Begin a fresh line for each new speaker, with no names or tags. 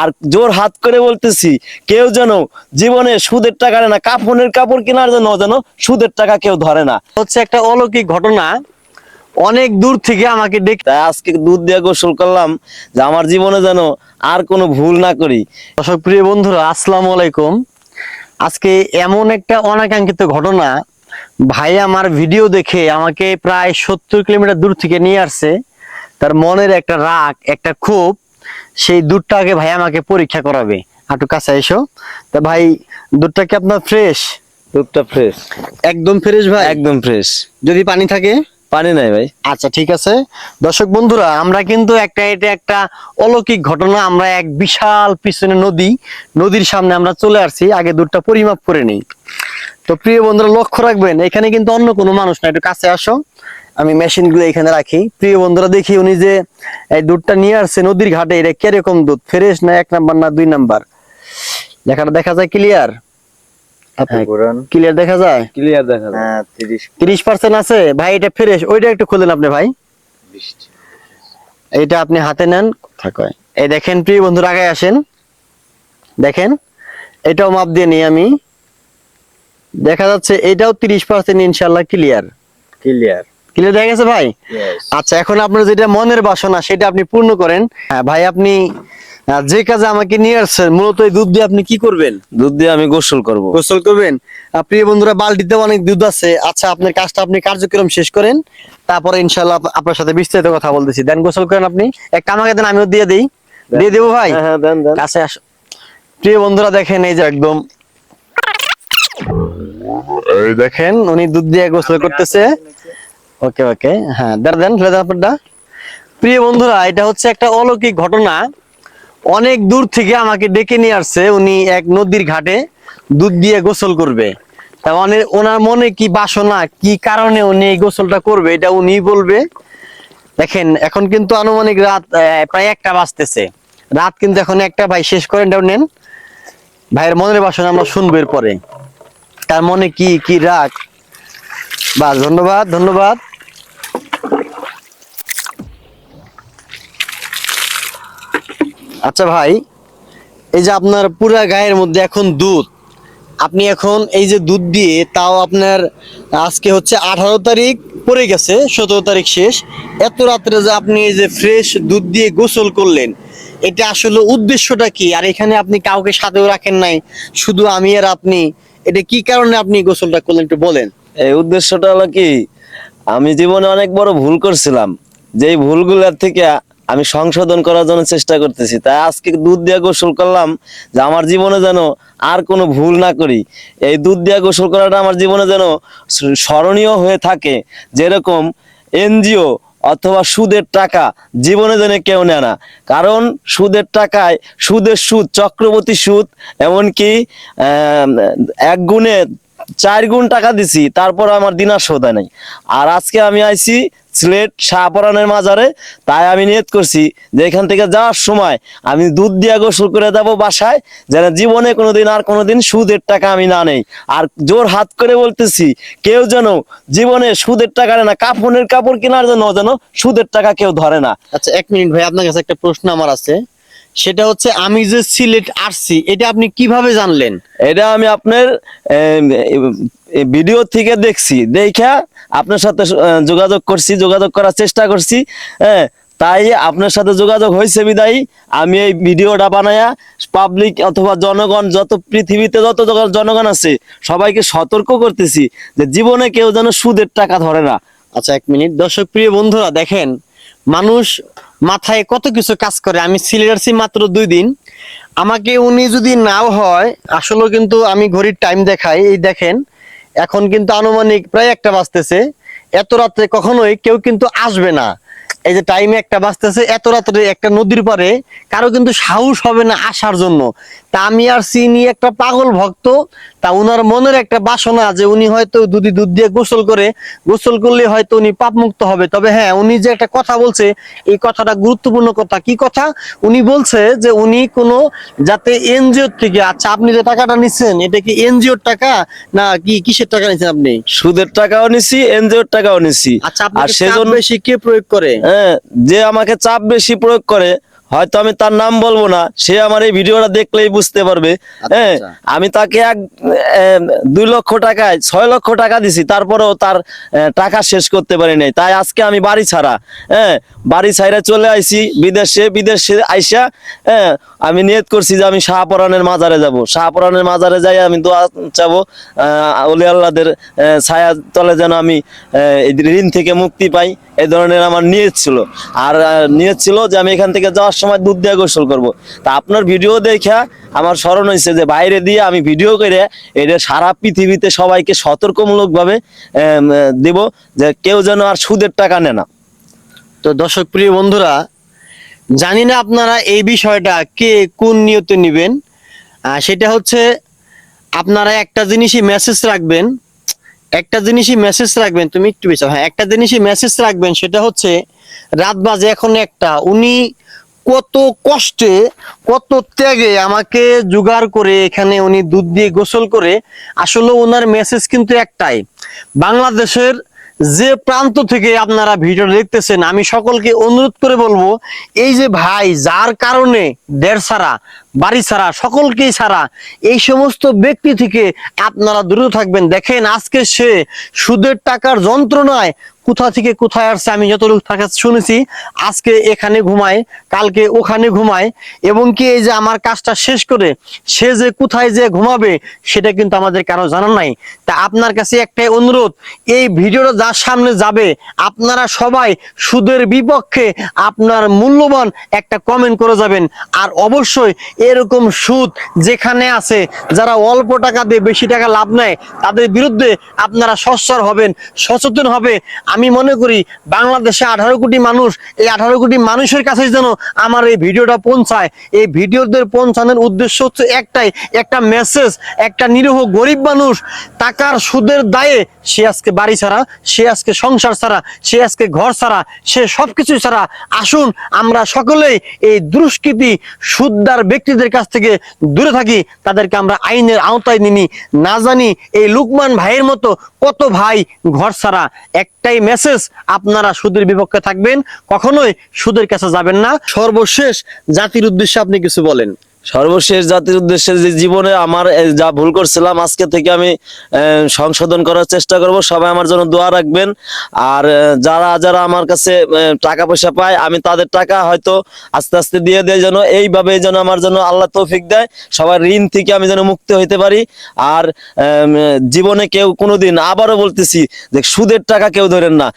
আর জোর হাত করে বলতেছি কেউ যেন জীবনে সুদের টাকা না কাফনের কাপড় কেনার জন্য যেন সুদের টাকা কেউ ধরে না।
হচ্ছে একটা অলৌকিক ঘটনা অনেক দূর থেকে আমাকে ডেকে
তাই আজকে দুধ দিয়ে গোসল করলাম যে আমার জীবনে যেন আর কোনো ভুল না করি।
দর্শক প্রিয় বন্ধুরা আসসালামু আলাইকুম। আজকে এমন একটা অনাকাঙ্ক্ষিত ঘটনা ভাই আমার ভিডিও দেখে আমাকে প্রায় সত্তর কিলোমিটার দূর থেকে নিয়ে আসছে। তার মনের একটা রাগ একটা ক্ষোভ সেই দুধটা আগে ভাই আমাকে পরীক্ষা করাবে। একটু কাছে এসো। তা ভাই দুধটা কি আপনার ফ্রেশ
দুধটা ফ্রেশ
একদম ফ্রেশ ভাই?
একদম ফ্রেশ
যদি পানি থাকে?
পানি নাই ভাই।
আচ্ছা ঠিক আছে। দর্শক বন্ধুরা আমরা কিন্তু একটা এটা একটা অলৌকিক ঘটনা। আমরা এক বিশাল পিছনে নদী নদীর সামনে আমরা চলে আসছি। আগে দুধটা পরিমাপ করে নেই। তো প্রিয় বন্ধুরা লক্ষ্য রাখবেন এখানে কিন্তু অন্য কোনো মানুষ না। একটু কাছে আসো। আমি মেশিনগুলো এখানে রাখি। প্রিয় বন্ধুরা দেখি উনি যে এই দুধটা নিয়ে আসছে নদীর ঘাটে এটা কীরকম দুধ? ফ্রেশ না এক নাম্বার না দুই নাম্বার? লেখাটা দেখা যায় ক্লিয়ার ক্লিয়ার দেখা যায়?
ক্লিয়ার দেখা যায়।
হ্যাঁ তিরিশ।
পার্সেন্ট আছে? ভাই এটা ফ্রেশ ওইটা একটু খুলেন আপনি ভাই। এইটা আপনি হাতে নেন। থাকয় এই দেখেন প্রিয় বন্ধুরা আগে আসেন। দেখেন এটাও মাপ দিয়ে নিই আমি। দেখা যাচ্ছে এটাও তিরিশ পার্সেন্ট ইনশাল্লাহ ক্লিয়ার
ক্লিয়ার
ক্লিয়ার দেখা গেছে ভাই? আচ্ছা এখন আপনার যেটা মনের বাসনা সেটা আপনি পূর্ণ করেন। হ্যাঁ ভাই আপনি যে কাজে আমাকে নিয়ে আসছেন মূলত এই দুধ দিয়ে আপনি কি করবেন?
দুধ দিয়ে আমি গোসল করব।
গোসল করবেন? প্রিয় বন্ধুরা বালতিতে অনেক দুধ আছে। আচ্ছা আপনার কাজটা আপনি কার্যক্রম শেষ করেন। তারপরে ইনশাল্লাহ আপনার সাথে বিস্তারিত কথা বলতেছি। দেন গোসল করেন আপনি। একটা আমাকে দেন আমিও দিয়ে দিই। দিয়ে দেবো ভাই?
হ্যাঁ হ্যাঁ দেন দেন।
কাছে আসো প্রিয় বন্ধুরা দেখেন এই যে একদম। এই দেখেন উনি দুধ দিয়ে গোসল করতেছে। ওকে ওকে হ্যাঁ দেন দেন ফেলে প্রিয় বন্ধুরা, এটা হচ্ছে একটা অলৌকিক ঘটনা। অনেক দূর থেকে আমাকে ডেকে নিয়ে আসছে, উনি এক নদীর ঘাটে দুধ দিয়ে গোসল করবে। তা অনে ওনার মনে কি বাসনা, কি কারণে উনি এই গোসলটা করবে, এটা উনি বলবে। দেখেন, এখন কিন্তু আনুমানিক রাত প্রায় একটা বাজতেছে। রাত কিন্তু এখন একটা, ভাই, শেষ করেন নেন। ভাইয়ের মনের বাসনা আমরা শুনব এরপরে। তার মনে কি কি রাগ? বাস ধন্যবাদ ধন্যবাদ। আচ্ছা ভাই, এই যে আপনার পুরা গায়ের মধ্যে এখন দুধ, আপনি এখন এই যে দুধ দিয়ে তাও আপনার আজকে হচ্ছে আঠারো তারিখ পড়ে গেছে, সতেরো তারিখ শেষ। এত রাত্রে যে আপনি এই যে ফ্রেশ দুধ দিয়ে গোসল করলেন, এটা আসলে উদ্দেশ্যটা কি? আর এখানে আপনি কাউকে সাথেও রাখেন নাই, শুধু আমি আর আপনি, এটা কি কারণে আপনি গোসলটা করলেন একটু বলেন।
এই উদ্দেশ্যটা হলো কি, আমি জীবনে অনেক বড় ভুল করছিলাম। যেই ভুলগুলোর থেকে আমি সংশোধন করার জন্য চেষ্টা করতেছি। তাই আজকে দুধ দিয়ে গোসল করলাম যে আমার জীবনে যেন আর কোনো ভুল না করি। এই দুধ দিয়ে গোসল করাটা আমার জীবনে যেন স্মরণীয় হয়ে থাকে। যেরকম এনজিও অথবা সুদের টাকা জীবনে যেন কেউ নেয় না। কারণ সুদের টাকায় সুদের সুদ, চক্রবর্তী সুদ, এমনকি এক গুণে চার গুণ টাকা দিছি, তারপর আমার দিনার সৌদা নেই। আর আজকে আমি আইছি সিলেট শাহপরানের মাজারে, তাই আমি নিয়ত করছি যে এখান থেকে যাওয়ার সময় আমি দুধ দিয়ে গোসল করে যাব বাসায়, যেন জীবনে কোনোদিন আর কোনোদিন সুদের টাকা আমি না নেই। আর জোর হাত করে বলতেছি, কেউ যেন জীবনে সুদের টাকা না, কাফনের কাপড় কেনার জন্য যেন সুদের টাকা কেউ ধরে না।
আচ্ছা এক মিনিট ভাই, আপনার কাছে একটা প্রশ্ন আমার আছে। সেটা হচ্ছে আমি যে সিলেট আসছি এটা আপনি কীভাবে জানলেন?
এটা আমি আপনার ভিডিও থেকে দেখছি দেখা আপনার সাথে যোগাযোগ করছি যোগাযোগ করার চেষ্টা করছি হ্যাঁ তাই আপনার সাথে যোগাযোগ হয়েছে বিদায়ী। আমি এই ভিডিওটা বানায়া পাবলিক অথবা জনগণ যত পৃথিবীতে যত জনগণ আছে সবাইকে সতর্ক করতেছি যে জীবনে কেউ যেন সুদের টাকা ধরে না।
আচ্ছা এক মিনিট। দর্শক প্রিয় বন্ধুরা দেখেন মানুষ মাথায় কত কিছু কাজ করে। আমি সিলেটারছি মাত্র দুই দিন। আমাকে উনি যদি নাও হয়, আসলেও কিন্তু আমি ঘড়ির টাইম দেখাই। এই দেখেন, এখন কিন্তু আনুমানিক প্রায় একটা বাজতেছে। এত রাত্রে কখনোই কেউ কিন্তু আসবে না। এই যে টাইমে একটা বাজতেছে এত রাত্রে একটা নদীর পারে কারও কিন্তু সাহস হবে না আসার জন্য। তা আমি আর চিনি একটা পাগল ভক্ত তা উনার মনের একটা বাসনা যে উনি হয়তো দুধি দুধ দিয়ে গোসল করে গোসল করলে হয়তো উনি পাপ মুক্ত হবে। তবে হ্যাঁ উনি যে একটা কথা বলছে এই কথাটা গুরুত্বপূর্ণ কথা। কি কথা? উনি বলছে যে উনি কোনো যাতে এনজিও থেকে আচ্ছা আপনি যে টাকাটা নিচ্ছেন এটা কি এনজিওর টাকা? না কি কিসের টাকা নিচ্ছেন আপনি?
সুদের টাকাও নিছি এনজিওর টাকাও নিছি।
আচ্ছা
আর সেজন্য
বেশি কে প্রয়োগ করে?
হ্যাঁ যে আমাকে চাপ বেশি প্রয়োগ করে হয়তো আমি তার নাম বলব না সে আমার এই ভিডিওটা দেখলেই বুঝতে পারবে। হ্যাঁ
আচ্ছা।
আমি তাকে এক দুই লক্ষ টাকায় ছয় লক্ষ টাকা দিছি তারপরেও তার টাকা শেষ করতে পারি নাই। তাই আজকে আমি বাড়ি ছাড়া হ্যাঁ বাড়ি ছাইরা চলে আইছি বিদেশে বিদেশে আইসা হ্যাঁ আমি নিয়ত করছি যে আমি শাহপরানের মাজারে যাব। শাহপরানের মাজারে যাই আমি দোয়া চাবো আহ, অলি আল্লাহদের ছায়া তলে যেন আমি ঋণ থেকে মুক্তি পাই। এই ধরনের আমার নিয়ত ছিল। আর নিয়ত ছিল যে আমি এখান থেকে যাওয়ার সময় দুধ দিয়ে গোসল করব। তা আপনার ভিডিও দেখা আমার স্মরণ হয়েছে যে বাইরে দিয়ে আমি ভিডিও করে এটা সারা পৃথিবীতে সবাইকে সতর্কমূলক ভাবে দেব যে কেউ যেন আর সুদের টাকা নেয় না।
তো দর্শক প্রিয় বন্ধুরা, জানি না আপনারা এই বিষয়টা কে কোন নিয়তে নেবেন। সেটা হচ্ছে আপনারা একটা জিনিসই মেসেজ রাখবেন। একটা জিনিসই মেসেজ রাখবেন, তুমি একটু বেশি হ্যাঁ একটা জিনিসই মেসেজ রাখবেন, সেটা হচ্ছে রাত বাজে এখন একটা। উনি কত কষ্টে, কত ত্যাগে আমাকে জোগাড় করে এখানে উনি দুধ দিয়ে গোসল করে। আসলে ওনার মেসেজ কিন্তু একটাই, বাংলাদেশের যে প্রান্ত থেকে আপনারা ভিডিও দেখতেছেন, আমি সকলকে অনুরোধ করে বলব, এই যে ভাই, যার কারণে দেড় ছাড়া, বাড়ি ছাড়া, সকলকেই ছাড়া, এই সমস্ত ব্যক্তি থেকে আপনারা দূরে থাকবেন। দেখেন, আজকে সে সুদের টাকার যন্ত্রণায় কোথা থেকে কোথায় আসছে আমি যতটুকু থাকা শুনেছি, আজকে এখানে ঘুমায়, কালকে ওখানে ঘুমায়, এবং কি এই যে আমার কাজটা শেষ করে সে যে কোথায় যে ঘুমাবে সেটা কিন্তু আমাদের কারও জানা নাই। তা আপনার কাছে একটাই অনুরোধ, এই ভিডিওটা যার সামনে যাবে, আপনারা সবাই সুদের বিপক্ষে আপনার মূল্যবান একটা কমেন্ট করে যাবেন। আর অবশ্যই এরকম সুদ যেখানে আছে, যারা অল্প টাকা দিয়ে বেশি টাকা লাভ নেয়, তাদের বিরুদ্ধে আপনারা সচ্ছর হবেন, সচেতন হবে। আমি মনে করি বাংলাদেশে আঠারো কোটি মানুষ, এই আঠারো কোটি মানুষের কাছে যেন আমার এই ভিডিওটা পৌঁছায়। এই ভিডিওদের পৌঁছানোর উদ্দেশ্য হচ্ছে একটাই, একটা মেসেজ একটা নিরীহ গরিব মানুষ টাকার সুদের দায়ে সে আজকে বাড়ি ছাড়া, সে আজকে সংসার ছাড়া, সে আজকে ঘর ছাড়া, সে সবকিছু ছাড়া। আসুন, আমরা সকলেই এই দুষ্কৃতি, সুদ্দার ব্যক্তিদের কাছ থেকে দূরে থাকি, তাদেরকে আমরা আইনের আওতায় নিনি। না জানি এই লুকমান ভাইয়ের মতো কত ভাই ঘর ছাড়া, একটাই মেসেজ আপনারা সুদের বিপক্ষে থাকবেন, কখনোই সুদের কাছে যাবেন না। সর্বশেষ জাতির উদ্দেশ্যে আপনি কিছু বলেন।
সর্বশেষ জাতির উদ্দেশ্যে যে জীবনে আমার যা ভুল করছিলাম, আজকে থেকে আমি সংশোধন করার চেষ্টা করব। সবাই আমার জন্য দোয়া রাখবেন। আর যারা যারা আমার কাছে টাকা পয়সা পায়, আমি তাদের টাকা হয়তো আস্তে আস্তে দিয়ে দেয় যেন এইভাবে যেন আমার জন্য আল্লাহ তৌফিক দেয়। সবার ঋণ থেকে আমি যেন মুক্ত হইতে পারি। আর জীবনে কেউ কোনোদিন, আবারও বলতেছি যে সুদের টাকা কেউ ধরেন না।